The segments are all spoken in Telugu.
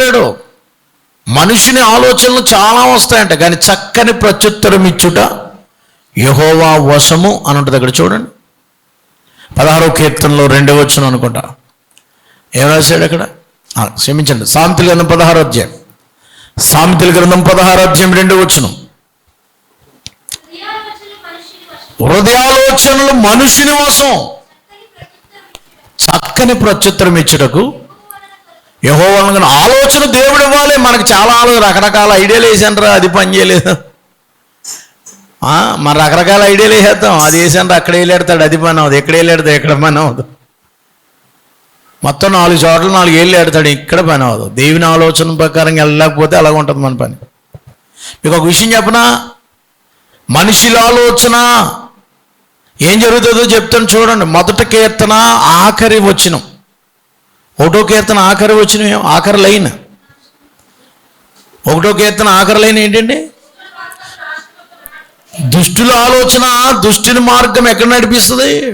కీర్తనలు అంటాడు మనుషుని ఆలోచనలు చాలా వస్తాయంట కానీ చక్కని ప్రత్యుత్తరం ఇచ్చుట యహోవా వశము అని ఉంటుంది అక్కడ చూడండి. పదహారో కీర్తనలో రెండో వచ్చును అనుకుంటా. ఏం రాశాడు అక్కడ? క్షమించండి సామెతల గ్రంథం పదహారో అధ్యాయం. సామెతల గ్రంథం పదహారో అధ్యాయం రెండో వచ్చును హృదయాలోచనలు మనిషిని వశం. చక్కని ప్రత్యుత్తరం ఇచ్చుటకు యహోవన ఆలోచన దేవుడు ఇవ్వాలి. మనకి చాలా ఆలోచన రకరకాల ఐడియాలు వేసానరా అది పని చేయలేదు. మన రకరకాల ఐడియాలు వేసేద్దాం. అది వేసానరా అక్కడ వెళ్ళాడతాడు అది పని అవుతుంది ఎక్కడ వెళ్ళాడుతాడు ఎక్కడ పని అవుతుంది మొత్తం నాలుగు చోట్ల నాలుగు ఏళ్ళు ఆడతాడు ఇక్కడ పని అవ్వదు. దేవుని ఆలోచన ప్రకారం వెళ్ళకపోతే అలాగ ఉంటుంది మన పని. మీకు ఒక విషయం చెప్పనా? మనుషుల ఆలోచన ఏం జరుగుతుందో చెప్తాను చూడండి. మొదట కీర్తన ఆఖరి వచ్చినం ఒకటో కీర్తన ఆఖరి వచ్చిన ఆఖరి లైన్. ఒకటో కీర్తన ఆఖరి లైన్ ఏంటండి? దుష్టుల ఆలోచన దుష్టుని మార్గం ఎక్కడ నడిపిస్తుంది?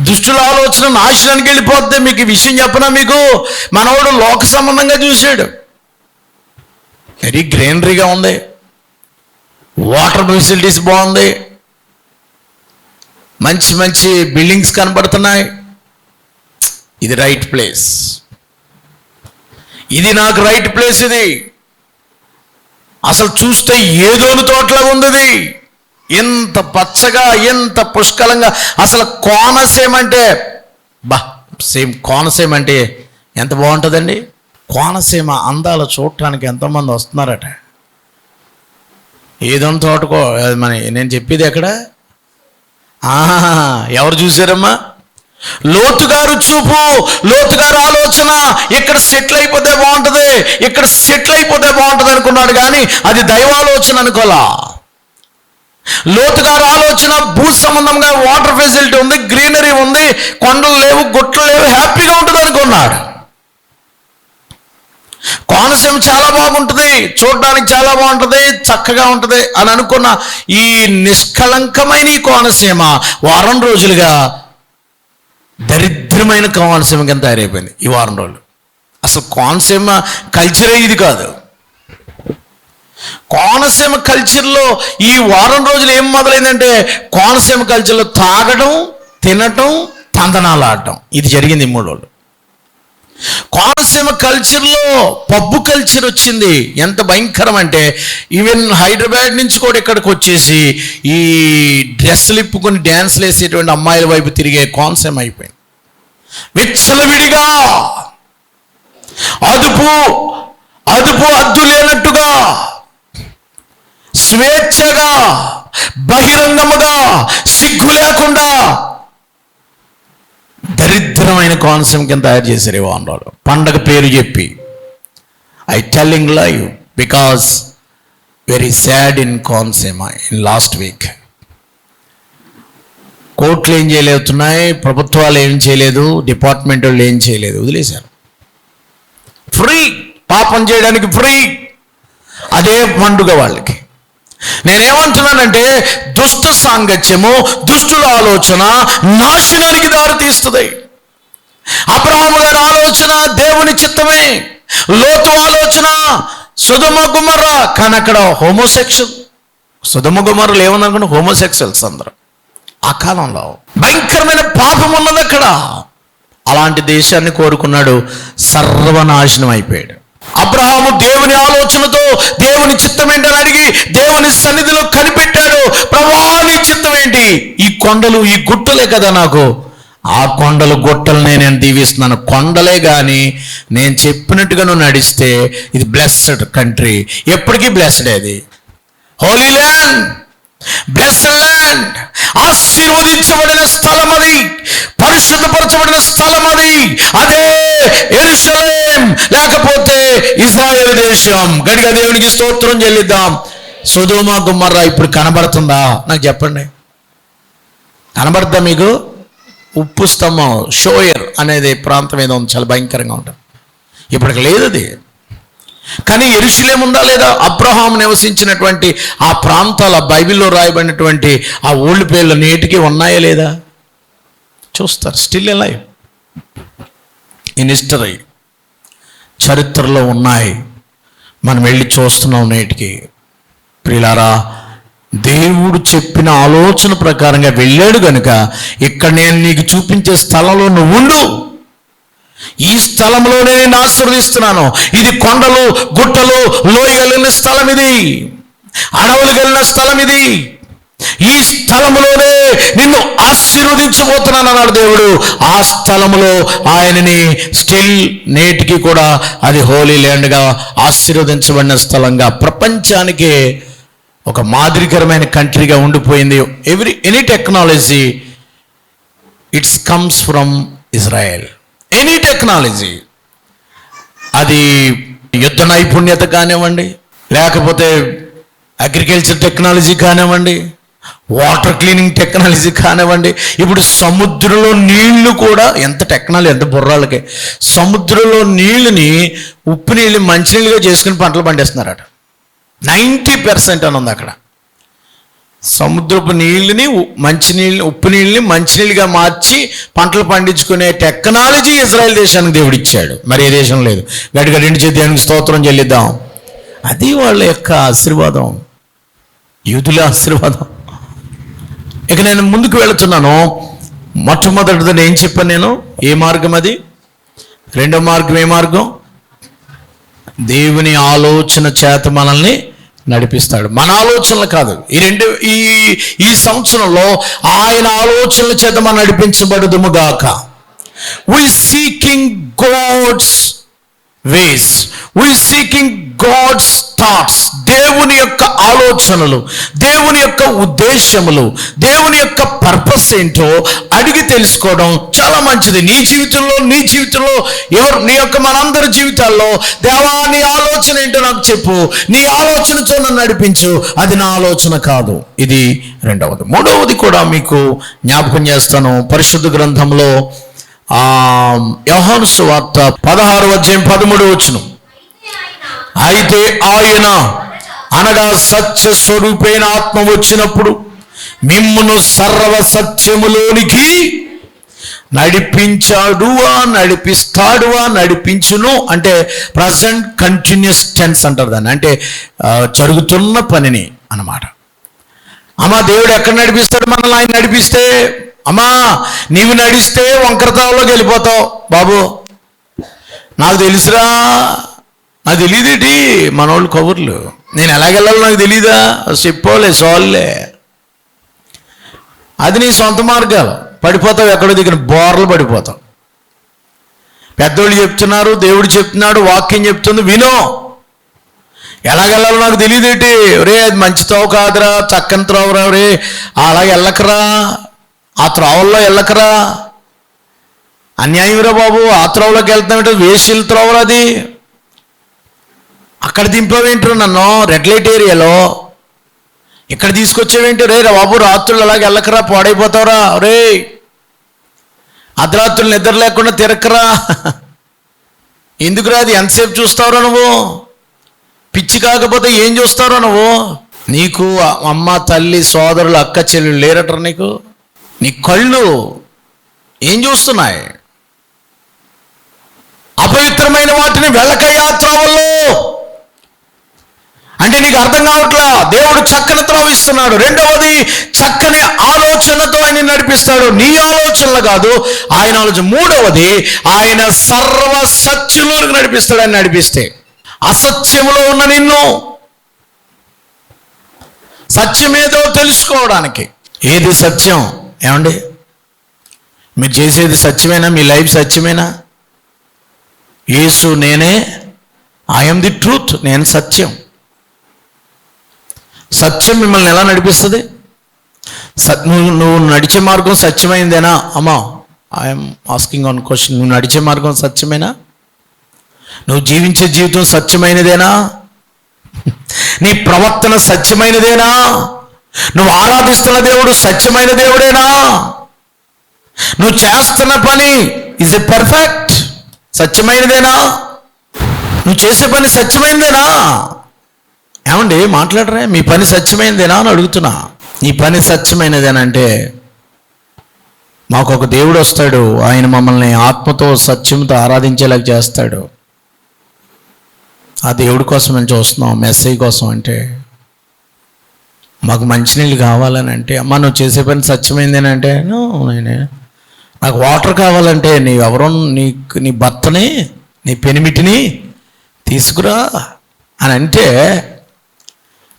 దుష్టుల ఆలోచన నాశనానికి వెళ్ళిపోద్ది. మీకు విషయం చెప్పనా మీకు? మనవాడు లోక సంబంధంగా చూశాడు. వెరీ గ్రీనరీగా ఉంది. వాటర్ ఫెసిలిటీస్ బాగుంది. మంచి మంచి బిల్డింగ్స్ కనబడుతున్నాయి. ఇది రైట్ ప్లేస్ ఇది నాకు రైట్ ప్లేస్ ఇది. అసలు చూస్తే ఏదోని తోటలా ఉంది ఎంత పచ్చగా ఎంత పుష్కలంగా. అసలు కోనసీమ అంటే బా సేమ్ కోనసీమ అంటే ఎంత బాగుంటుందండి? కోనసీమ అందాలు చూడటానికి ఎంతమంది వస్తున్నారట. ఏదోని తోటకో అది మన నేను చెప్పేది ఎక్కడ? ఆహా, ఎవరు చూసారమ్మా లోతుగారు చూపు లోతుగారు ఆలోచన. ఇక్కడ సెటిల్ అయిపోతే బాగుంటుంది ఇక్కడ సెటిల్ అయిపోతే బాగుంటుంది అనుకున్నాడు కానీ అది దైవాలోచన అనుకోలా. లోతుగారు ఆలోచన భూ సంబంధంగా వాటర్ ఫెసిలిటీ ఉంది గ్రీనరీ ఉంది కొండలు లేవు గుట్టలు లేవు హ్యాపీగా ఉంటుంది అనుకున్నాడు. కోనసీమ చాలా బాగుంటుంది చూడడానికి చాలా బాగుంటుంది చక్కగా ఉంటుంది అని అనుకున్న ఈ నిష్కళంకమైన ఈ కోనసీమ వారం రోజులుగా దరిద్రమైన కోనసీమ కింద తయారైపోయింది ఈ వారం రోజులు. అసలు కోనసీమ కల్చరే ఇది కాదు. కోనసీమ కల్చర్లో ఈ వారం రోజులు ఏం మొదలైందంటే కోనసీమ కల్చర్లో తాగడం తినటం తందనాలు ఆడటం ఇది జరిగింది మూడు రోజులు. కోనసీమ కల్చర్లో పబ్బు కల్చర్ వచ్చింది. ఎంత భయంకరం అంటే ఈవెన్ హైదరాబాద్ నుంచి కూడా ఇక్కడికి వచ్చేసి ఈ డ్రెస్సులు ఇప్పుకొని డ్యాన్స్లు వేసేటువంటి అమ్మాయిల వైపు తిరిగే కోనసీమ అయిపోయింది. విచ్చలవిడిగా అదుపు అదుపు అద్దు లేనట్టుగా స్వేచ్ఛగా బహిరంగముగా సిగ్గు లేకుండా దరిద్రమైన కోనసీమ కింద తయారు చేశారు ఈ పండగ పేరు చెప్పి. I telling live because very sad in Konaseema in last week కోర్టులు ఏం చేయలేవుతున్నాయి ప్రభుత్వాలు ఏం చేయలేదు డిపార్ట్మెంట్ వాళ్ళు ఏం చేయలేదు వదిలేశారు. ఫ్రీ పాపం చేయడానికి ఫ్రీ అదే పండుగ వాళ్ళకి. నేనేమంటున్నానంటే దుష్ట సాంగత్యము దుష్టుల ఆలోచన నాశనానికి దారితీస్తుంది. అబ్రహాము గారి ఆలోచన దేవుని చిత్తమే. లోతు ఆలోచన సుధమ గుమర్ర. కానీ అక్కడ హోమోసెక్షువల్ సుధమ గుమర్రలు ఏమనుకుంటే హోమోసెక్షువల్స్ అందరూ. ఆ కాలంలో భయంకరమైన పాపం ఉన్నది అక్కడ అలాంటి దేశాన్ని కోరుకున్నాడు సర్వనాశనం అయిపోయాడు. అబ్రహాము దేవుని ఆలోచనతో దేవుని చిత్తం ఏంటని అడిగి దేవుని సన్నిధిలో కనిపెట్టాడు. ప్రభా నీ చిత్తం ఏంటి? ఈ కొండలు ఈ గుట్టలే కదా నాకు. ఆ కొండలు గుట్టలనే నేను దీవిస్తున్నాను. కొండలే కానీ నేను చెప్పినట్టుగా నువ్వు నడిస్తే ఇది బ్లెస్డ్ కంట్రీ ఎప్పటికీ బ్లెస్డ్ అది. హోలీ ల్యాండ్ బ్లెస్ ల్యాండ్ ఆశీర్వదించబడిన స్థలం అది పరిశుద్ధపరచబడిన స్థలం అది అదే ఎరుసలేం లేకపోతే ఇజ్రాయేల్ దేశం గడిగా దేవునికి స్తోత్రం చెల్లిద్దాం సుధుమ గుమ్మర్రా ఇప్పుడు కనబడుతుందా నాకు చెప్పండి కనబడుతుందా మీకు ఉప్పు స్తంభం షోయర్ అనేది ప్రాంతం ఏదో ఉంది చాలా భయంకరంగా ఉంటుంది ఇప్పటికి లేదు అది కానీ ఎరుషులేం ఉందా లేదా? అబ్రహాం నివసించినటువంటి ఆ ప్రాంతాల బైబిల్లో రాయబడినటువంటి ఆ ఓల్డ్ పేర్లు నేటికి ఉన్నాయా లేదా? చూస్తారు. స్టిల్ లైవ్ ఇన్ హిస్టరీ చరిత్రలో ఉన్నాయి. మనం వెళ్ళి చూస్తున్నాం నేటికి. ప్రిలారా దేవుడు చెప్పిన ఆలోచన ప్రకారంగా వెళ్ళాడు కనుక ఇక్కడ నేను నీకు చూపించే స్థలంలో నువ్వు ఉండు. ఈ స్థలంలోనే నేను ఆశీర్వదిస్తున్నాను. ఇది కొండలు గుట్టలు లోయగలిగిన స్థలం ఇది అడవులు కలిగిన స్థలం ఇది ఈ స్థలంలోనే నిన్ను ఆశీర్వదించబోతున్నాను అన్నాడు దేవుడు. ఆ స్థలంలో ఆయనని స్టిల్ నేటికి కూడా అది హోలీ ల్యాండ్గా ఆశీర్వదించబడిన స్థలంగా ప్రపంచానికి ఒక మాదిరికరమైన కంట్రీగా ఉండిపోయింది. Every any technology it's comes from Israel. Any technology అది యుద్ధ నైపుణ్యత కానివ్వండి లేకపోతే అగ్రికల్చర్ టెక్నాలజీ కానివ్వండి వాటర్ క్లీనింగ్ టెక్నాలజీ కానివ్వండి ఇప్పుడు సముద్రంలో నీళ్ళు కూడా ఎంత టెక్నాలజీ ఎంత బుర్రాలకి. సముద్రంలో నీళ్ళని ఉప్పు నీళ్ళు మంచినీళ్ళుగా చేసుకుని పంటలు పండిస్తున్నారట. నైంటీ పర్సెంట్ అని ఉంది అక్కడ. సముద్రపు నీళ్ళని ఉ- మంచినీళ్ళని ఉప్పు నీళ్ళని మంచినీళ్ళుగా మార్చి పంటలు పండించుకునే టెక్నాలజీ ఇజ్రాయెల్ దేశానికి దేవుడిచ్చాడు. మరి ఏ దేశం లేదు. గడిగ రెండు చేతి స్తోత్రం చెల్లిద్దాం. అది వాళ్ళ యొక్క ఆశీర్వాదం. యూదుల ఆశీర్వాదం. ఇక నేను ముందుకు వెళుతున్నాను. మొట్టమొదటిది ఏం చెప్పాను నేను? ఏ మార్గం అది? రెండో మార్గం ఏ మార్గం? దేవుని ఆలోచన చేత మనల్ని నడిపిస్తాడు. మన ఆలోచనలు కాదు. ఈ రెండు ఈ ఈ సంవత్సరంలో ఆయన ఆలోచనల చేత మనం నడిపించబడదుము గాక. We seeking God's ways we seeking God's thoughts దేవుని యొక్క ఆలోచనలు దేవుని యొక్క ఉద్దేశములు దేవుని యొక్క పర్పస్ ఏంటో అడిగి తెలుసుకోవడం చాలా మంచిది. నీ జీవితంలో నీ జీవితంలో ఎవరు నీ యొక్క మనందరి జీవితాల్లో దేవా నీ ఆలోచన ఏంటో నాకు చెప్పు. నీ ఆలోచనతో నన్ను నడిపించు. అది నా ఆలోచన కాదు. ఇది రెండవది. మూడవది కూడా మీకు జ్ఞాపకం చేస్తాను. పరిశుద్ధ గ్రంథంలో ఆ యోహాను సువార్త పదహారు అధ్యాయం పదమూడు వచ్చును అయితే ఆయన అనగా సత్య స్వరూపైన ఆత్మ వచ్చినప్పుడు మిమ్మును సర్వ సత్యములోనికి నడిపించాడువా నడిపిస్తాడువా నడిపించును అంటే ప్రజెంట్ కంటిన్యూస్ టెన్స్ అంటారు దాన్ని. అంటే జరుగుతున్న పనిని అన్నమాట. అమ్మా దేవుడు ఎక్కడ నడిపిస్తాడు? మనల్ని ఆయన నడిపిస్తే అమ్మా నీవు నడిస్తే వంకరతావులోకి వెళ్ళిపోతావు. బాబు నాకు తెలుసురా. నాకు తెలియదేటి మనోళ్ళు కబుర్లు. నేను ఎలాగెళ్ళాలో నాకు తెలీదా? చెప్పోలే సోల్లే అది నీ సొంత మార్గాలు. పడిపోతావు ఎక్కడో దిగిన బోర్లు పడిపోతావు. పెద్దోళ్ళు చెప్తున్నారు దేవుడు చెప్తున్నాడు వాక్యం చెప్తుంది వినో. ఎలాగెళ్ళాలో నాకు తెలియదేటి రే అది మంచి త్రోవ కాదురా చక్కని త్రోవరా రే అలా వెళ్ళకరా. ఆ త్రోవల్లో వెళ్ళకరా అన్యాయంరా బాబు ఆ త్రోవలోకి వెళ్తామంటే వేసిల్ త్రోవలు అది. అక్కడ దింపవేంటారు నన్ను? రెడ్ లైట్ ఏరియాలో. ఇక్కడ తీసుకొచ్చేవేంటి? రే రా బాబు రాత్రులు అలాగే వెళ్ళకరా పాడైపోతావురా. రే అర్ధరాత్రులు నిద్ర లేకుండా తిరక్కరా. ఎందుకురా అది? ఎంతసేపు చూస్తావురా నువ్వు? పిచ్చి కాకపోతే ఏం చూస్తావురా నువ్వు? నీకు అమ్మ తల్లి సోదరులు అక్క చెల్లెలు లేరటరు నీకు? నీ కళ్ళు ఏం చూస్తున్నాయి? అపవిత్రమైన వాటిని వెళ్ళకయ్యా త్రోవల్లో అంటే నీకు అర్థం కావట్లా? దేవుడు చక్కని త్రవిస్తున్నాడు. రెండవది చక్కని ఆలోచనతో ఆయన నడిపిస్తాడు. నీ ఆలోచనలు కాదు ఆయన ఆలోచన. మూడవది ఆయన సర్వ సత్యంలోకి నడిపిస్తాడు ఆయన నడిపిస్తే. అసత్యములో ఉన్న నిన్ను సత్యమేదో తెలుసుకోవడానికి. ఏది సత్యం? ఏమండి? మీరు చేసేది సత్యమేనా? మీ లైఫ్ సత్యమేనా? యేసు నేనే. ఐఎమ్ ది ట్రూత్ నేను సత్యం. సత్యం మిమ్మల్ని ఎలా నడిపిస్తుంది? సత్ నువ్వు నువ్వు నడిచే మార్గం సత్యమైందేనా? అమ్మా ఐఎమ్ ఆస్కింగ్ ఆన్ క్వశ్చన్ నువ్వు నడిచే మార్గం సత్యమేనా? నువ్వు జీవించే జీవితం సత్యమైనదేనా? నీ ప్రవర్తన సత్యమైనదేనా? నువ్వు ఆరాధిస్తున్న దేవుడు సత్యమైన దేవుడేనా? నువ్వు చేస్తున్న పని ఇజ్ ఎ పర్ఫెక్ట్ సత్యమైనదేనా? నువ్వు చేసే పని సత్యమైనదేనా? ఏమండి మాట్లాడరే? మీ పని సత్యమైనదేనా అని అడుగుతున్నా. నీ పని సత్యమైనదేనంటే మాకు ఒక దేవుడు వస్తాడు. ఆయన మమ్మల్ని ఆత్మతో సత్యంతో ఆరాధించేలాగా చేస్తాడు. ఆ దేవుడి కోసం మేము చూస్తున్నాం. మెస్సేజ్ కోసం అంటే మాకు మంచినీళ్ళు కావాలని అంటే అమ్మ నువ్వు చేసే పని సత్యమైందని అంటే నేనే. నాకు వాటర్ కావాలంటే నీ ఎవరో నీ నీ భర్తని నీ పెనిమిటిని తీసుకురా అని అంటే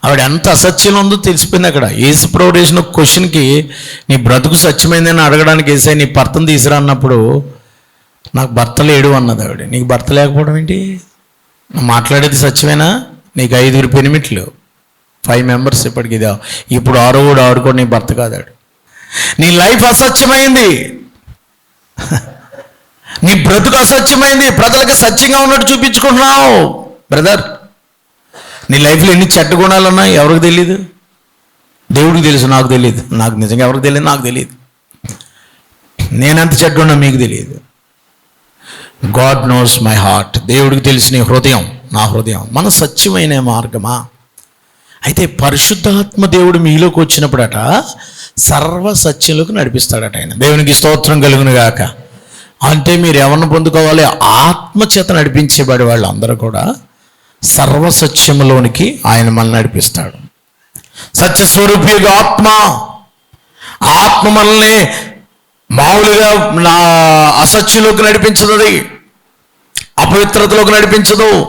ఆవిడ ఎంత అసత్యం ఉందో తెలిసిపోయింది అక్కడ. ఏసు ప్రొడేషన్ క్వశ్చన్కి నీ బ్రతుకు సత్యమైందని అడగడానికి వేసే నీ భర్తను తీసుకురా అన్నప్పుడు నాకు భర్త లేడు అన్నది ఆవిడ. నీకు భర్త లేకపోవడం ఏంటి? మాట్లాడేది సత్యమేనా? నీకు ఐదుగురు పెనిమిట్లు. ఫైవ్ మెంబర్స్ ఇప్పటికి ఇదా. ఇప్పుడు ఆరుగుడు ఆడుకొని నీ భర్త కాదాడు. నీ లైఫ్ అసత్యమైంది. నీ బ్రతుకు అసత్యమైంది. ప్రజలకు సత్యంగా ఉన్నట్టు చూపించుకుంటున్నావు. బ్రదర్ నీ లైఫ్లో ఎన్ని చెడ్డ గుణాలు ఉన్నాయి? ఎవరికి తెలియదు దేవుడికి తెలుసు నాకు తెలియదు నాకు నిజంగా ఎవరికి తెలియదు నాకు తెలియదు నేనెంత చెడ్డ ఉన్నా మీకు తెలియదు గాడ్ నోస్ మై హార్ట్ దేవుడికి తెలిసిన హృదయం నా హృదయం. మన సత్యమైన మార్గమా? అయితే పరిశుద్ధాత్మ దేవుడు మీలోకి వచ్చినప్పుడట సర్వ సత్యంలోకి నడిపిస్తాడట ఆయన. దేవునికి స్తోత్రం కలుగును గాక. అంటే మీరు ఎవరిని పొందుకోవాలి? ఆత్మ చేత నడిపించేబడి వాళ్ళు అందరూ కూడా సర్వసత్యములోనికి ఆయన మనల్ని నడిపిస్తాడు. సత్యస్వరూపిగా ఆత్మ. ఆత్మ మనల్ని మామూలుగా నా అసత్యంలోకి నడిపించదు. అది అపవిత్రతలోకి నడిపించదు.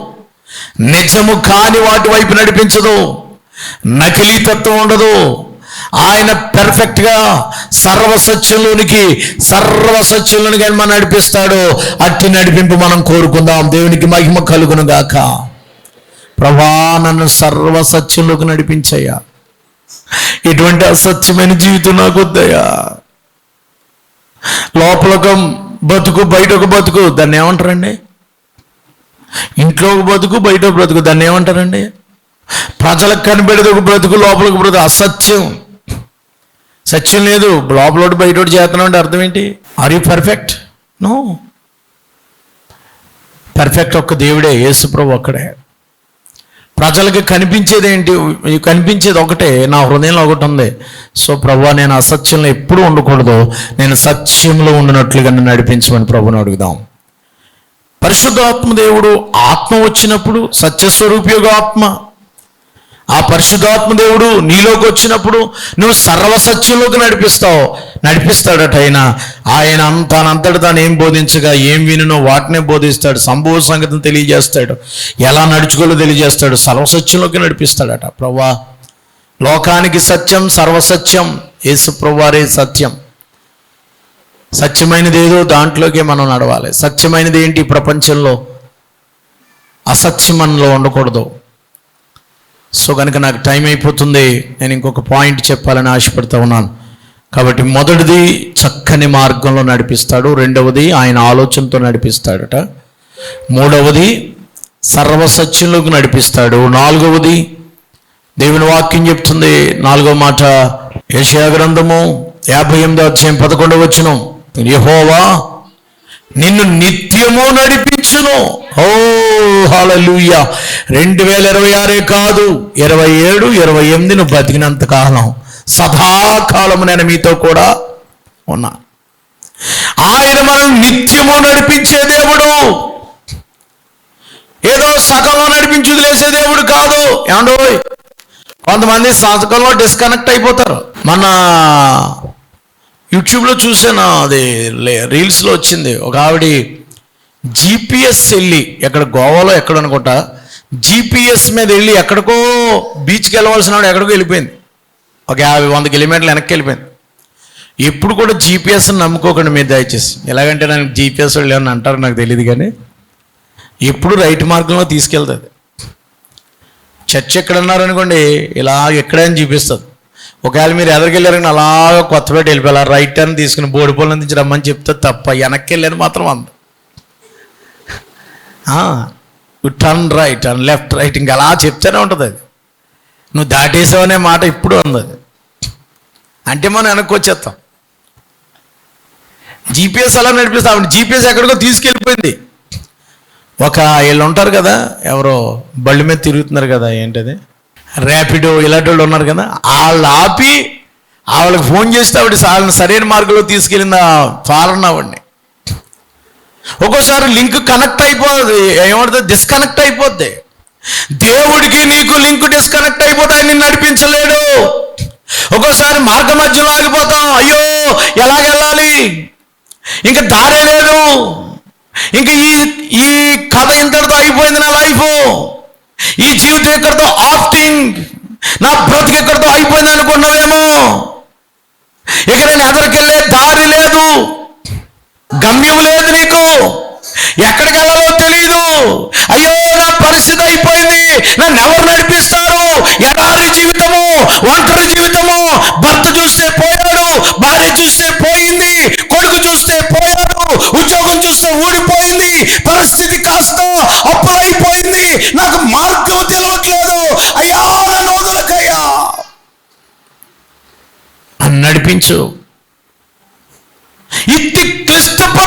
నిజము కాని వాటి వైపు నడిపించదు. నకిలీతత్వం ఉండదు. ఆయన పెర్ఫెక్ట్గా సర్వసత్యంలోనికి సర్వసత్యంలోనికి ఆయన మనం నడిపిస్తాడు. అట్టి నడిపింపు మనం కోరుకుందాం. దేవునికి మహిమ కలుగును గాక. ప్రభా నన్ను సర్వసత్యంలోకి నడిపించయ్యా. ఎటువంటి అసత్యమైన జీవితం నాకు వద్దయ్యా. లోపల ఒక బతుకు బయట ఒక బతుకు దాన్ని ఏమంటారండి? ఇంట్లో ఒక బతుకు బయట ఒక బ్రతుకు దాన్ని ఏమంటారండి? ప్రజలకు కనిపెడేది ఒక బ్రతుకు లోపలికి బ్రతుకు. అసత్యం. సత్యం లేదు. లోపల ఒకటి బయట అంటే అర్థం ఏంటి? Are you perfect no perfect ఒక్క దేవుడే యేసుప్రభు ఒక్కడే. ప్రజలకు కనిపించేది ఏంటి కనిపించేది ఒకటే. నా హృదయంలో ఒకటి ఉంది. సో ప్రభు నేను అసత్యంలో ఎప్పుడు ఉండకూడదు. నేను సత్యంలో ఉండినట్లుగా నన్ను నడిపించమని ప్రభుని అడుగుదాం. పరిశుద్ధాత్మ దేవుడు ఆత్మ వచ్చినప్పుడు సత్యస్వరూపయోగ ఆత్మ. ఆ పరిశుద్ధాత్మ దేవుడు నీలోకి వచ్చినప్పుడు నువ్వు సర్వసత్యంలోకి నడిపిస్తావు. నడిపిస్తాడట ఆయన. ఆయన తానంతటి తాను ఏం బోధించగా ఏం వినునో వాటినే బోధిస్తాడు. సంభవ సంగతిని తెలియజేస్తాడు. ఎలా నడుచుకోలో తెలియజేస్తాడు. సర్వసత్యంలోకి నడిపిస్తాడట. ప్రవ్వా లోకానికి సత్యం సర్వసత్యం. యేసు ప్రభువారే సత్యం. సత్యమైనది ఏదో దాంట్లోకే మనం నడవాలి. సత్యమైనది ఏంటి ప్రపంచంలో? అసత్యం మనలో ఉండకూడదు. సో కనుక నాకు టైం అయిపోతుంది నేను ఇంకొక పాయింట్ చెప్పాలని ఆశపడుతూ ఉన్నాను. కాబట్టి మొదటిది చక్కని మార్గంలో నడిపిస్తాడు రెండవది ఆయన ఆలోచనతో నడిపిస్తాడట. మూడవది సర్వసత్యంలోకి నడిపిస్తాడు నాలుగవది దేవుని వాక్యం చెప్తుంది నాలుగవ మాట యెషయా గ్రంథము యాభై ఎనిమిదో అధ్యాయం పదకొండవ వచ్చును యహోవా నిన్ను నిత్యము నడిపించును. ఓ హాలూయ రెండు వేల ఇరవై ఆరే కాదు ఇరవై ఏడు ఇరవై ఎనిమిది నువ్వు బతికినంత కాలం. సదాకాలము నేను మీతో కూడా ఉన్నా. ఆయన మనం నిత్యము నడిపించే దేవుడు. ఏదో సకంలో నడిపించుది లేసే దేవుడు కాదు. ఏమండో కొంతమంది సగంలో డిస్కనెక్ట్ అయిపోతారు. మన యూట్యూబ్లో చూసాను అది లే- రీల్స్లో వచ్చింది. ఒక ఆవిడ జీపీఎస్ వెళ్ళి ఎక్కడ గోవాలో ఎక్కడ అనుకుంటా జీపీఎస్ మీద వెళ్ళి ఎక్కడికో బీచ్కి వెళ్ళవలసిన వాడు ఎక్కడికో వెళ్ళిపోయింది. ఒక యాభై వంద కిలోమీటర్లు వెనక్కి వెళ్ళిపోయింది. ఎప్పుడు కూడా జీపీఎస్ నమ్ముకోకండి మీరు దయచేసి ఎలాగంటే నాకు జీపీఎస్ వాళ్ళు ఏమన్నా అంటారు నాకు తెలియదు కానీ ఎప్పుడు రైట్ మార్గంలో తీసుకెళ్తుంది చర్చ్ ఎక్కడ ఉన్నారనుకోండి ఇలా అని చూపిస్తుంది ఒకవేళ మీరు ఎదరికెళ్ళారని అలాగ కొత్తపేట వెళ్ళిపోయారు రైట్ టర్న్ తీసుకుని బోడిపోలు నుంచి రమ్మని చెప్తే తప్ప వెనక్కి వెళ్ళాను మాత్రం అంద. Turn right turn left right ఇంకా అలా చెప్తూనే ఉంటుంది అది. నువ్వు దాటేసావు అనే మాట ఇప్పుడు ఉంది అది. అంటే మనం వెనక్కి వచ్చేస్తాం. జీపీఎస్ అలా నడిపిస్తాం జీపీఎస్ ఎక్కడికో తీసుకెళ్ళిపోయింది. ఒక వీళ్ళు ఉంటారు కదా ఎవరో బళ్ళు మీద తిరుగుతున్నారు కదా ఏంటది? ర్యాపిడో ఇలాంటి వాళ్ళు ఉన్నారు కదా వాళ్ళు ఆపి ఆవిడకి ఫోన్ చేస్తే ఆవిడ వాళ్ళని సరైన మార్గంలో తీసుకెళ్ళిన ఫారన్ ఆవిడ్ని. ఒక్కోసారి లింక్ కనెక్ట్ అయిపోదు. ఏమంటుంది? డిస్కనెక్ట్ అయిపోద్ది. దేవుడికి నీకు లింక్ డిస్కనెక్ట్ అయిపోతే ఆయన నడిపించలేడు. ఒక్కోసారి మార్గ మధ్యలో ఆగిపోతాం. అయ్యో ఎలాగెళ్ళాలి ఇంకా దారే లేదు. ఇంకా ఈ ఈ కథ ఇంతటితో అయిపోయింది నా లైఫ్. ఈ జీవితం ఎక్కడితో ఆఫ్టింగ్. నా బ్రతుకు ఎక్కడితో అయిపోయింది అనుకున్నావేమో ఇక నేను ఎదరికెళ్ళే దారి లేదు. గమ్యం లేదు నీకు. ఎక్కడికి వెళ్ళాలో తెలియదు అయ్యో నా పరిస్థితి అయిపోయింది. నన్ను ఎవరు నడిపిస్తారు? ఎడారి జీవితము ఒంటరి జీవితము భర్త చూస్తే పోయాడు భార్య చూస్తే పోయింది కొడుకు చూస్తే పోయాడు ఉద్యోగం చూస్తే ఊడిపోయింది పరిస్థితి కాస్త అప్పులైపోయింది నాకు మార్గం తెలియట్లేదు అయ్యా నన్ను వదలకయ్యా. నడిపించు. ఇట్టి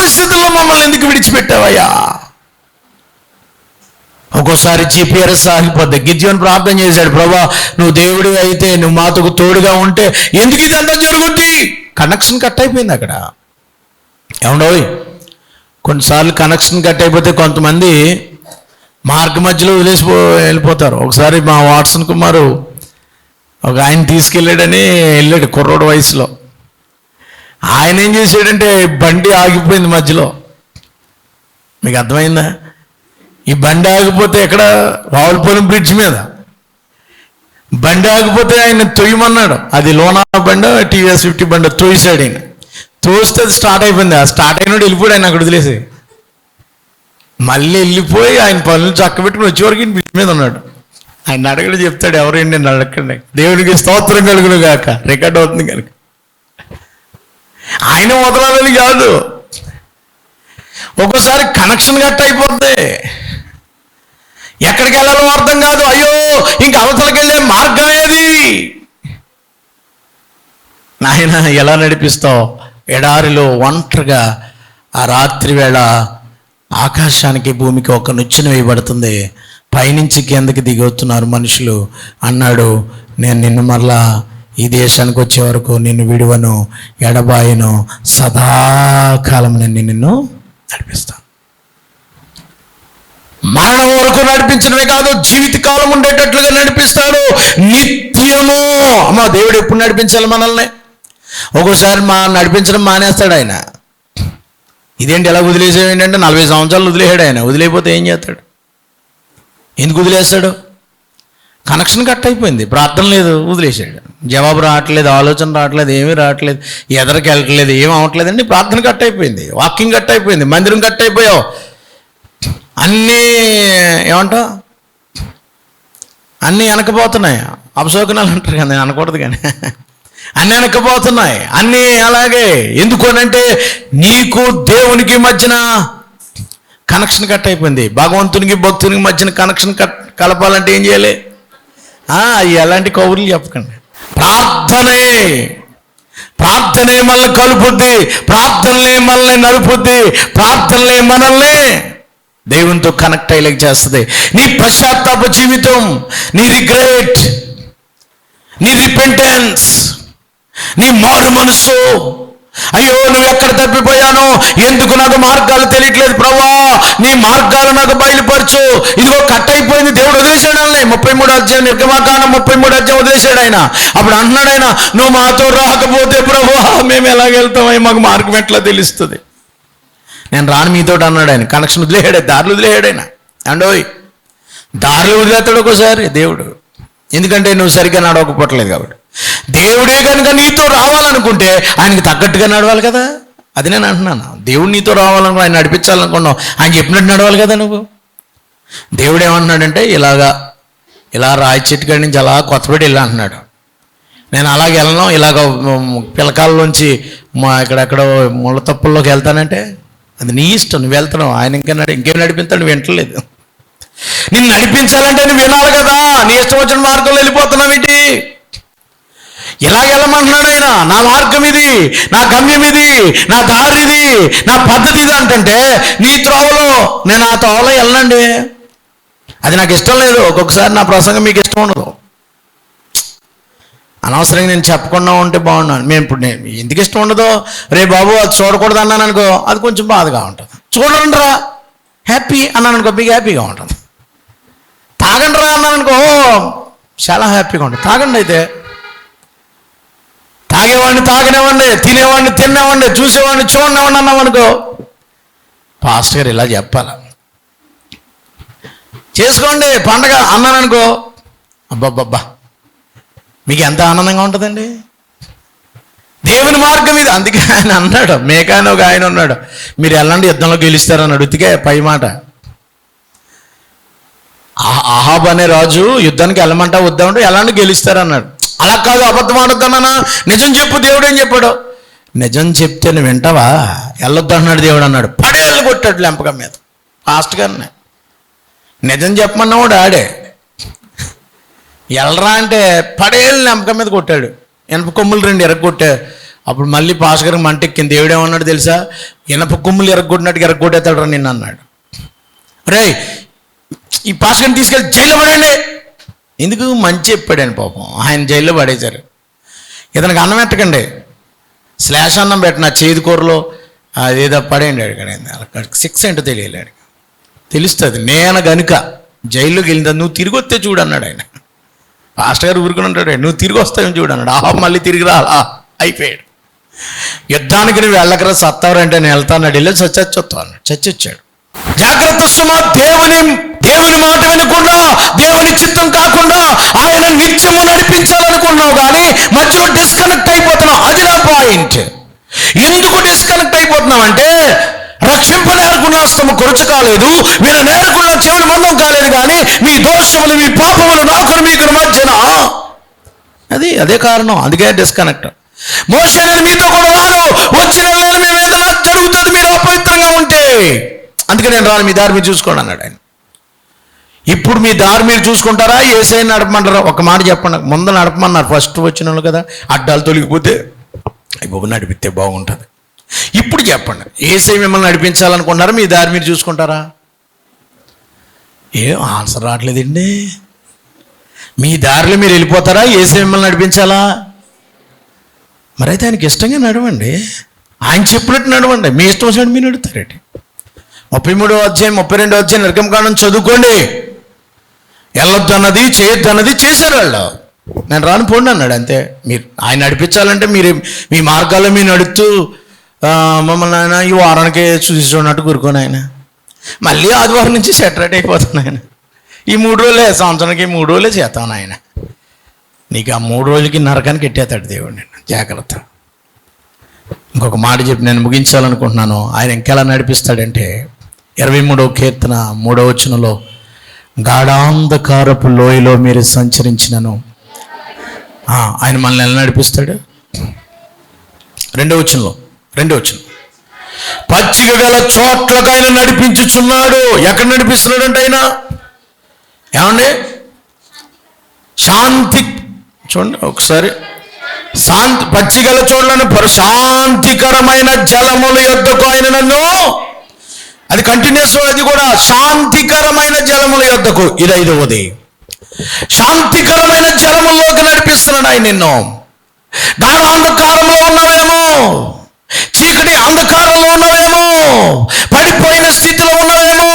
పరిస్థితుల్లో మమ్మల్ని ఎందుకు విడిచిపెట్టావయ్యా? ఒక్కోసారి జీపీఆర్ఎస్ ఆగిపోద్ది గిద్యోని ప్రార్థన చేశాడు ప్రభా నువ్వు దేవుడి అయితే నువ్వు మాతకు తోడుగా ఉంటే ఎందుకు ఇదంతా జరుగుద్ది? కనెక్షన్ కట్ అయిపోయింది అక్కడ. ఏమండోయ్ కొన్నిసార్లు కనెక్షన్ కట్ అయిపోతే కొంతమంది మార్గ మధ్యలో వదిలేసిపో వెళ్ళిపోతారు. ఒకసారి మా వాట్సన్ కుమారు ఒక ఆయన తీసుకెళ్ళాడని వెళ్ళాడు కుర్రోడు వయసులో. ఆయన ఏం చేశాడంటే బండి ఆగిపోయింది మధ్యలో. మీకు అర్థమైందా? ఈ బండి ఆగిపోతే ఎక్కడ? రావులపాలెం బ్రిడ్జ్ మీద. బండి ఆగిపోతే ఆయన తొయ్యమన్నాడు. అది లోనా బండ టీవీఎస్ ఫిఫ్టీ బండ తోయిసాడు ఆయన. తోస్తే అది స్టార్ట్ అయిపోయింది. ఆ స్టార్ట్ అయినప్పుడు వెళ్ళిపోయాడు ఆయన అక్కడ వదిలేసి. మళ్ళీ వెళ్ళిపోయి ఆయన పనులు చక్కబెట్టుకుని వచ్చేవరకు ఈయన బ్రిడ్జ్ మీద ఉన్నాడు. ఆయన అడగడు చెప్తాడు ఎవరండి నేను అడగండి. దేవునికి స్తోత్రం కలుగును గాక. రికార్డ్ అవుతుంది కనుక. ఆయన వదలాలని కాదు. ఒక్కోసారి కనెక్షన్ కట్ అయిపోద్ది. ఎక్కడికి వెళ్ళాలో అర్థం కాదు. అయ్యో ఇంక అవతలకి వెళ్ళే మార్గం ఏది? నాయన ఎలా నడిపిస్తావు? ఎడారిలో ఒంటరిగా ఆ రాత్రి వేళ ఆకాశానికి భూమికి ఒక నుచ్చిన వేయబడుతుంది. పైనుంచి కిందకి దిగొస్తున్నారు మనుషులు. అన్నాడు నేను నిన్ను మరలా ఈ దేశానికి వచ్చే వరకు నిన్ను విడువను ఎడబాయను సదాకాలం నేను నిన్ను నడిపిస్తాను మరణం వరకు నడిపించడమే కాదు జీవితకాలం ఉండేటట్లుగా నడిపిస్తాడు. నిత్యము. అమ్మా దేవుడు ఎప్పుడు నడిపించాలి మనల్ని? ఒక్కోసారి మా నడిపించడం మానేస్తాడు ఆయన. ఇదేంటి ఎలా వదిలేసావు? ఏంటంటే నలభై సంవత్సరాలు వదిలేసాడు ఆయన. వదిలేకపోతే ఏం చేస్తాడు? ఎందుకు వదిలేస్తాడు? కనెక్షన్ కట్ అయిపోయింది. ప్రార్థన లేదు వదిలేసాడు జవాబు రావట్లేదు ఆలోచన రావట్లేదు ఏమీ రావట్లేదు ఎదరికి వెళ్ళట్లేదు ఏం అవ్వట్లేదండి. ప్రార్థన కట్ అయిపోయింది వాకింగ్ కట్ అయిపోయింది మందిరం కట్ అయిపోయావు అన్నీ ఏమంటావు అన్నీ వెనకపోతున్నాయి. అపశోకనాలు అంటారు కదా నేను అనకూడదు కానీ. అన్నీ వెనకపోతున్నాయి. అన్నీ అలాగే. ఎందుకోనంటే నీకు దేవునికి మధ్యన కనెక్షన్ కట్ అయిపోయింది భగవంతునికి భక్తునికి మధ్యన కనెక్షన్ కట్ కలపాలంటే ఏం చేయాలి? ఆ, ఎలాంటి కౌరులు చెప్పకండి. ప్రార్థనే. ప్రార్థనే మనల్ని కలుపుద్ది. ప్రార్థనలే మనల్ని నలుపుద్ది ప్రార్థనలే మనల్ని. దేవునితో కనెక్ట్ అయ్యేలాగా చేస్తుంది. నీ పశ్చాత్తాప జీవితం నీ రిగ్రెట్ నీ రిపెంటెన్స్ నీ మారు మనసు. అయ్యో నువ్వు ఎక్కడ తప్పిపోయాను? ఎందుకు నాకు మార్గాలు తెలియట్లేదు ప్రభా నీ మార్గాలు నాకు బయలుపరచు. ఇదిగో కట్ అయిపోయింది. దేవుడు వదిలేశాడు అల్లే ముప్పై మూడు అధ్యాయం నిర్గమాకాండం ముప్పై మూడు అధ్యాయం వదిలేశాడు ఆయన. అప్పుడు అంటున్నాడు ఆయన నువ్వు మాతో రాకపోతే ప్రభా మేము ఎలాగెళ్తామో మాకు మార్గం ఎట్లా తెలుస్తుంది? నేను రాను మీతో అన్నాడు ఆయన. కనెక్షన్ వదిలేయాడు దారులు వదిలేయాడు ఆయన. అండోయ్ దారులు వదిలేస్తాడు ఒకసారి దేవుడు. ఎందుకంటే నువ్వు సరిగ్గా నడవకపోవట్లేదు కాబట్టి. దేవుడే కనుక నీతో రావాలనుకుంటే ఆయనకి తగ్గట్టుగా నడవాలి కదా. అది నేను అంటున్నాను. దేవుడు నీతో రావాలనుకో ఆయన నడిపించాలనుకున్నావు ఆయన చెప్పినట్టు నడవాలి కదా నువ్వు. దేవుడు ఏమంటున్నాడంటే ఇలాగా ఇలా రాయి చెట్టు కాడి నుంచి అలా కొత్తపేట వెళ్ళి అంటున్నాడు. నేను అలాగే వెళ్ళను ఇలాగ పిలకాల్లోంచి మా ఇక్కడెక్కడ ముళ్ళ తప్పుల్లోకి వెళ్తానంటే అది నీ ఇష్టం నువ్వు వెళ్తున్నావు ఆయన ఇంకా నడి ఇంకేం నడిపించాడు నువ్వు వింటలేదు. నిన్ను నడిపించాలంటే నువ్వు వినాలి కదా. నీ ఇష్టం వచ్చిన మార్గంలో వెళ్ళిపోతున్నావు ఏంటి? ఇలా వెళ్ళమంటున్నాడు ఆయన? నా మార్గం ఇది నా గమ్యం ఇది నా దారి ఇది నా పద్ధతి ఇది అంటుంటే నీ త్రోవలో నేను ఆ త్రోవలో వెళ్ళండి అది నాకు ఇష్టం లేదు. ఒక్కొక్కసారి నా ప్రసంగం మీకు ఇష్టం ఉండదు. అనవసరంగా నేను చెప్పకుండా ఉంటే బాగున్నాను. మేము ఇప్పుడు నేను ఎందుకు ఇష్టం ఉండదో? రే బాబు అది చూడకూడదు అన్నాను అనుకో అది కొంచెం బాధగా ఉంటుంది. చూడండిరా హ్యాపీ అన్నాను అనుకో మీకు హ్యాపీగా ఉంటుంది. తాగండి రా అన్నాను అనుకో చాలా హ్యాపీగా ఉంటుంది. తాగండి అయితే. తాగేవాడిని తాగనివ్వండి తినేవాడిని తినేవాడిని చూసేవాడిని చూడనివ్వండి అన్నాం అనుకో పాస్టర్ గారు ఇలా చెప్పాలా? చేసుకోండి పండగ అన్నాను అనుకో అబ్బబ్బబ్బా మీకు ఎంత ఆనందంగా ఉంటుందండి? దేవుని మార్గం ఇది. అందుకే ఆయన అన్నాడు మేకాని ఒక ఆయన ఉన్నాడు. మీరు ఎలాంటి యుద్ధంలో గెలుస్తారని అడిగితే పై మాట. ఆ- అహాబ్ అనే రాజు యుద్ధానికి వెళ్ళమంటా వద్దామంటే ఎలాంటి గెలుస్తారన్నాడు అలా కాదు అబద్ధం ఆడొద్దన్నానా నిజం చెప్పు దేవుడు ఏం చెప్పాడు? నిజం చెప్తే నువ్వు వింటావా? వెళ్ళొద్దు అన్నాడు దేవుడు అన్నాడు. పడేళ్ళు కొట్టాడు లెంపకం మీద. ఫాస్ట్ గారిని నిజం చెప్పమన్నవాడు ఆడే. వెళ్ళరా అంటే పడేళ్ళు లెంపకం మీద కొట్టాడు. ఇనప కొమ్ములు రెండు ఎరగొట్టా. అప్పుడు మళ్ళీ పాస్ గారికి మంటెక్కింది దేవుడు ఏమన్నాడు తెలుసా? ఇనప కొమ్ములు ఎరగొట్టినట్టు ఎరగొట్టేస్తాడు నిన్న అన్నాడు. రే ఈ పాస్కర్ని తీసుకెళ్ళి జైలు పడండి ఎందుకు మంచి చెప్పాడని పాపం. ఆయన జైల్లో పడేశారు. ఇతనికి అన్నం పెట్టకండి స్లాష్ అన్నం పెట్టిన చేదు కూరలో అదేదో పడేయండి అడిగాడు సిక్స్ ఏంటో తెలియలేడు తెలుస్తుంది. నేను గనుక జైల్లోకి వెళ్ళిందా నువ్వు తిరిగి వస్తే చూడు అన్నాడు ఆయన. పాస్టర్ గారు ఊరుకుని ఉంటాడు. నువ్వు తిరిగి వస్తావని చూడు అన్నాడు. ఆహా మళ్ళీ తిరిగి రా. అయిపోయాడు. యుద్ధానికి నువ్వు వెళ్ళకరా సత్తావరంటే నేను వెళ్తాను వెళ్ళి చచ్చొస్తాను చచ్చొచ్చాడు జాగ్రత్త సుమ దేవుని దేవుని మాట వినకుండా దేవుని చిత్తం కాకుండా ఆయన నిత్యము నడిపించాలనుకున్నావు కానీ మధ్యలో డిస్కనెక్ట్ అయిపోతున్నావు. అది నా పాయింట్ ఎందుకు డిస్కనెక్ట్ అయిపోతున్నావు అంటే రక్షింపనేరకుండా హస్తము కొరచు కాలేదు వీళ్ళ నేరకుండా చెవులు మందం కాలేదు కానీ మీ దోషములు మీ పాపములు నాకు మీకు మధ్యన. అది అదే కారణం. అందుకే డిస్కనెక్ట్ మోసే నేను మీతో కూడా రాను. వచ్చిన వేళ మేము ఏదైనా జరుగుతుంది. మీరు అపవిత్రంగా ఉంటే. అందుకే నేను రాను. మీ దారి మీరు చూసుకోండి అన్నాడు ఆయన. ఇప్పుడు మీ దారి మీరు చూసుకుంటారా? ఏసై నడపమంటారా? ఒక మాట చెప్పండి. ముందు నడపమన్నారు. ఫస్ట్ వచ్చిన వాళ్ళు కదా అడ్డాలు తొలగిపోతే అయ్యి బాబు నడిపితే బాగుంటుంది. ఇప్పుడు చెప్పండి. ఏసై మిమ్మల్ని నడిపించాలనుకుంటారా మీ దారి మీరు చూసుకుంటారా? ఏం ఆన్సర్ రావట్లేదండి. మీ దారిలో మీరు వెళ్ళిపోతారా? ఏసై మిమ్మల్ని నడిపించాలా? మరైతే ఆయనకి ఇష్టంగా నడవండి. ఆయన చెప్పినట్టు నడవండి. మీ ఇష్టం వచ్చినట్టు మీరు నడుతారండి ముప్పై మూడో అధ్యాయం ముప్పై రెండో అధ్యాయం నిర్గమకాండం చదువుకోండి. వెళ్ళొద్దు అన్నది చేయొద్దు అన్నది చేశారు వాళ్ళు. నేను రాను పోండి అన్నాడు అంతే. మీరు ఆయన నడిపించాలంటే మీరు మీ మార్గాల్లో మీరు నడుస్తూ మమ్మల్ని ఆయన ఈ వారానికి చూసినట్టు కూరుకొని ఆయన. మళ్ళీ ఆదివారం నుంచి సెటరేట్ అయిపోతాను ఆయన. ఈ మూడు రోజులే సంవత్సరానికి మూడు రోజులే చేస్తాను ఆయన. నీకు ఆ మూడు రోజులకి నరకానికి ఎట్టేస్తాడు దేవుడు నేను జాగ్రత్త. ఇంకొక మాట చెప్పి నేను ముగించాలనుకుంటున్నాను. ఆయన ఇంకెలా నడిపిస్తాడంటే ఇరవై మూడవ కీర్తన మూడవ వచనంలో గాఢాంధకారపు లోయలో మీరు సంచరించినను. ఆయన మనల్ని ఎలా నడిపిస్తాడు? రెండో వచనంలో రెండో వచనం. పచ్చిక గల చోట్లకు ఆయన నడిపించుచున్నాడు. ఎక్కడ నడిపిస్తున్నాడంటే ఆయన? ఏమండి? శాంతి చూడండి ఒకసారి. శాంతి పచ్చిగల చోట్లను ప్రశాంతికరమైన జలముల యొద్దకు ఆయన నన్ను అది కంటిన్యూస్ అది కూడా శాంతికరమైన జలముల యొద్దకు. ఇది ఐదవది. శాంతికరమైన జలముల్లోకి నడిపిస్తున్నాడు ఆయన నిన్ను. గాఢాంధకారంలో ఉన్నవేమో చీకటి అంధకారంలో ఉన్నవేమో పడిపోయిన స్థితిలో ఉన్నవేమో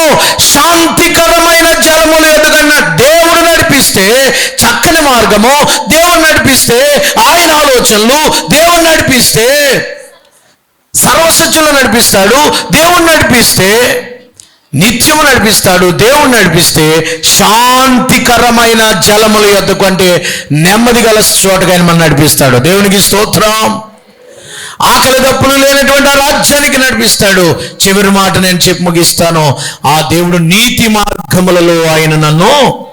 శాంతికరమైన జలముల ఎదుగన్న దేవుడు నడిపిస్తే చక్కని మార్గము దేవుడు నడిపిస్తే ఆయన ఆలోచనలు దేవుడు నడిపిస్తే సర్వసత్యంలో నడిపిస్తాడు దేవుడు నడిపిస్తే నిత్యము నడిపిస్తాడు దేవుడు నడిపిస్తే శాంతికరమైన జలముల యొద్దకు అంటే నెమ్మది గల చోటగా ఆయన మనం నడిపిస్తాడు. దేవునికి స్తోత్రం. ఆకలి దప్పులు లేనటువంటి ఆ రాజ్యానికి నడిపిస్తాడు. చివరి మాట నేను చెప్పి ముగిస్తాను. ఆ దేవుడు నీతి మార్గములలో ఆయన నన్ను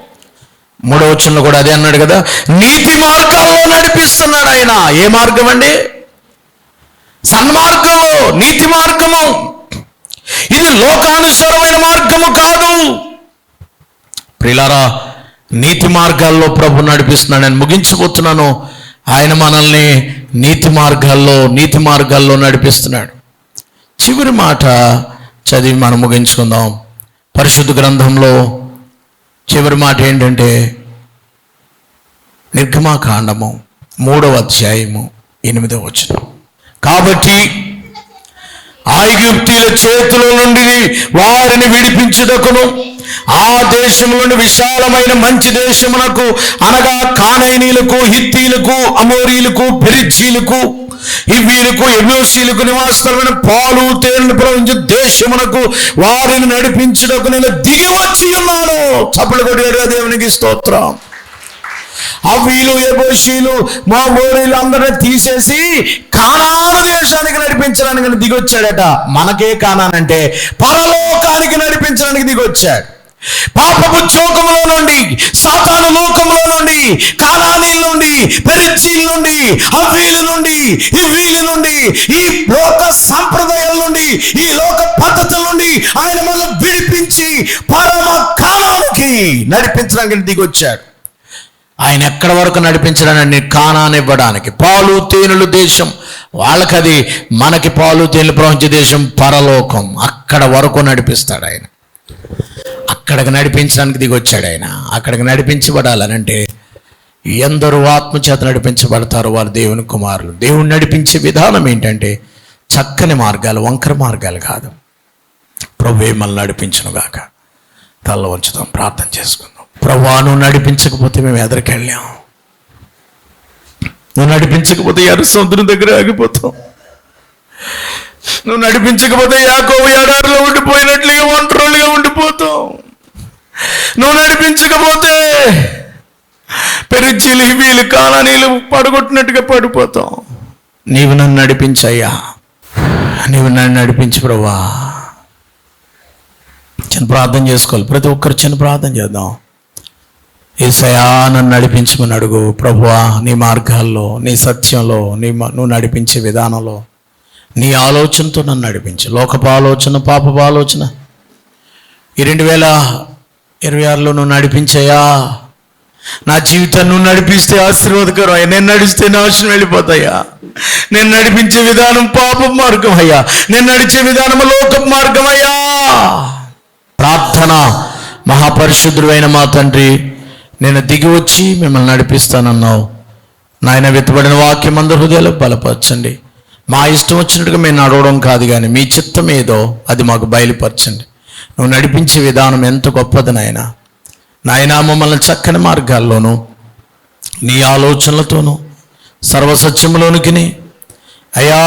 మూడవచనంలో కూడా అదే అన్నాడు కదా. నీతి మార్గాల్లో నడిపిస్తున్నాడు ఆయన. ఏ మార్గం అండి? సన్మార్గము నీతి మార్గము. ఇది లోకానుసారమైన మార్గము కాదు. ప్రిలారా నీతి మార్గాల్లో ప్రభు నడిపిస్తున్నాడు. నేను ముగించబోతున్నాను. ఆయన మనల్ని నీతి మార్గాల్లో నీతి మార్గాల్లో నడిపిస్తున్నాడు. చివరి మాట చదివి మనం ముగించుకుందాం. పరిశుద్ధ గ్రంథంలో చివరి మాట ఏంటంటే నిర్గమాకాండము మూడవ అధ్యాయము ఎనిమిదవ వచనం. కాబట్టి ఐగుప్తీల చేతుల నుండి వారిని విడిపించుటకును ఆ దేశంలోని విశాలమైన మంచి దేశమునకు అనగా కానైనీలకు హిత్తీలకు అమోరీలకు పెరిచీలకు ఇవీలకు ఎమోసీలకు నివాసమైన పాలు తేనెలు ప్రవహించే దేశమునకు వారిని నడిపించుటకు నేను దిగి వచ్చి ఉన్నాను చప్పలు కొట్టాడు దేవునికి స్తోత్రం. అవ్వీలు ఎబోషీలు మా ఓరీలు అందరిని తీసేసి కానాను దేశానికి నడిపించడానికి దిగొచ్చాడట. మనకే కానానంటే పరలోకానికి నడిపించడానికి దిగొచ్చాడు. పాపపు చోకంలో నుండి సాతాను లోకంలో నుండి కానానీల నుండి పెరచీల నుండి అవ్వీల నుండి ఇవ్వీల నుండి ఈ లోక సంప్రదాయాల నుండి ఈ లోక పద్ధతుల నుండి ఆయన మనం విడిపించి పరమ కాలానికి నడిపించడానికి దిగొచ్చాడు. ఆయన ఎక్కడ వరకు నడిపించడానికి కానానివ్వడానికి పాలు తేనెలు దేశం. వాళ్ళకది మనకి పాలు తేనెలు ప్రపంచ దేశం పరలోకం. అక్కడ వరకు నడిపిస్తాడు ఆయన. అక్కడికి నడిపించడానికి దిగొచ్చాడు ఆయన. అక్కడికి నడిపించబడాలనంటే ఎందరూ ఆత్మచేత నడిపించబడతారు వారు దేవుని కుమారులు. దేవుని నడిపించే విధానం ఏంటంటే చక్కని మార్గాలు వంకర మార్గాలు కాదు. ప్రభు మనల్ని నడిపించను గాక తల్ల ఉంచుదాం ప్రార్థన చేసుకుందాం. ప్రభా నువ్వు నడిపించకపోతే మేము ఎదరికెళ్ళాం నువ్వు నడిపించకపోతే ఎర్ర సముద్రం దగ్గర ఆగిపోతాం. నువ్వు నడిపించకపోతే యాకోబు ఎడారిలో ఉండిపోయినట్లుగా ఒంటరిగా ఉండిపోతాం. నువ్వు నడిపించకపోతే పెరిచీలు వీలు కాలనీలు పడగొట్టినట్టుగా పడిపోతాం. నీవు నన్ను నడిపించయ్యా. నీవు నన్ను నడిపించు ప్రభా చిన్న ప్రార్థన చేసుకోవాలి. ప్రతి ఒక్కరు చిన్న ప్రార్థన చేద్దాం. ఏసయా నన్ను నడిపించమని అడుగు. ప్రభువా నీ మార్గాల్లో నీ సత్యంలో నీ మ- నువ్వు నడిపించే విధానంలో నీ ఆలోచనతో నన్ను నడిపించు. లోకపు ఆలోచన పాపపు ఆలోచన. ఈ రెండు వేల ఇరవై ఆరులో నువ్వు నడిపించయ్యా నా జీవితాన్ని నువ్వు నడిపిస్తే ఆశీర్వాదకరం అయ్యా. నేను నడిస్తే నాశనం వెళ్ళిపోతాయా? నేను నడిపించే విధానం పాప మార్గం అయ్యా. నేను నడిచే విధానం లోక మార్గం అయ్యా. ప్రార్థన మహాపరిశుద్ధుడైన మా తండ్రి నేను దిగి వచ్చి మిమ్మల్ని నడిపిస్తానన్నావు. నాయన వెతబడిన వాక్యం అందరి హృదయాలు బలపరచండి. మా ఇష్టం వచ్చినట్టుగా మేము నడవడం కాదు కానీ మీ చిత్తం ఏదో అది మాకు బయలుపరచండి. నువ్వు నడిపించే విధానం ఎంత గొప్పది నాయన. నాయన మమ్మల్ని చక్కని మార్గాల్లోనూ నీ ఆలోచనలతోనూ సర్వసత్యంలోనికి అయ్యా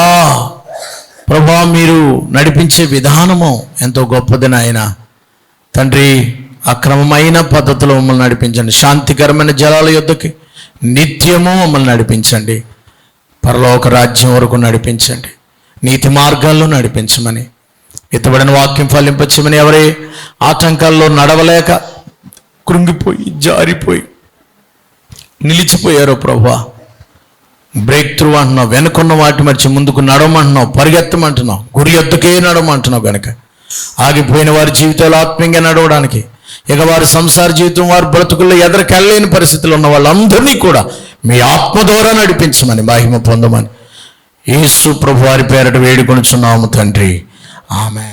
ప్రభా మీరు నడిపించే విధానము ఎంతో గొప్పది నాయన. తండ్రి అక్రమమైన పద్ధతిలో మమ్మల్ని నడిపించండి. శాంతికరమైన జలాల యొద్దకి నిత్యము మమ్మల్ని నడిపించండి. పరలోక రాజ్యం వరకు నడిపించండి. నీతి మార్గాల్లో నడిపించమని ఇతబడిన వాక్యం ఫలింపచ్చమని ఎవరే ఆటంకాల్లో నడవలేక కృంగిపోయి జారిపోయి నిలిచిపోయారో ప్రభా బ్రేక్ త్రూ అంటున్నావు వెనుకున్న వాటి మర్చి ముందుకు నడవమంటున్నావు పరిగెత్తమంటున్నావు గురి ఎత్తుకే నడవమంటున్నావు కనుక ఆగిపోయిన వారి జీవితాలు ఆత్మీయంగా నడవడానికి ఇక వారు సంసార జీవితం వారు బ్రతుకుల్లో ఎదరికెళ్ళలేని పరిస్థితులు ఉన్న వాళ్ళందరినీ కూడా మీ ఆత్మ ద్వారా నడిపించమని మహిమ పొందమని. యేసు ప్రభు వారి పేరట వేడుకొనుచున్నాము తండ్రి. ఆమె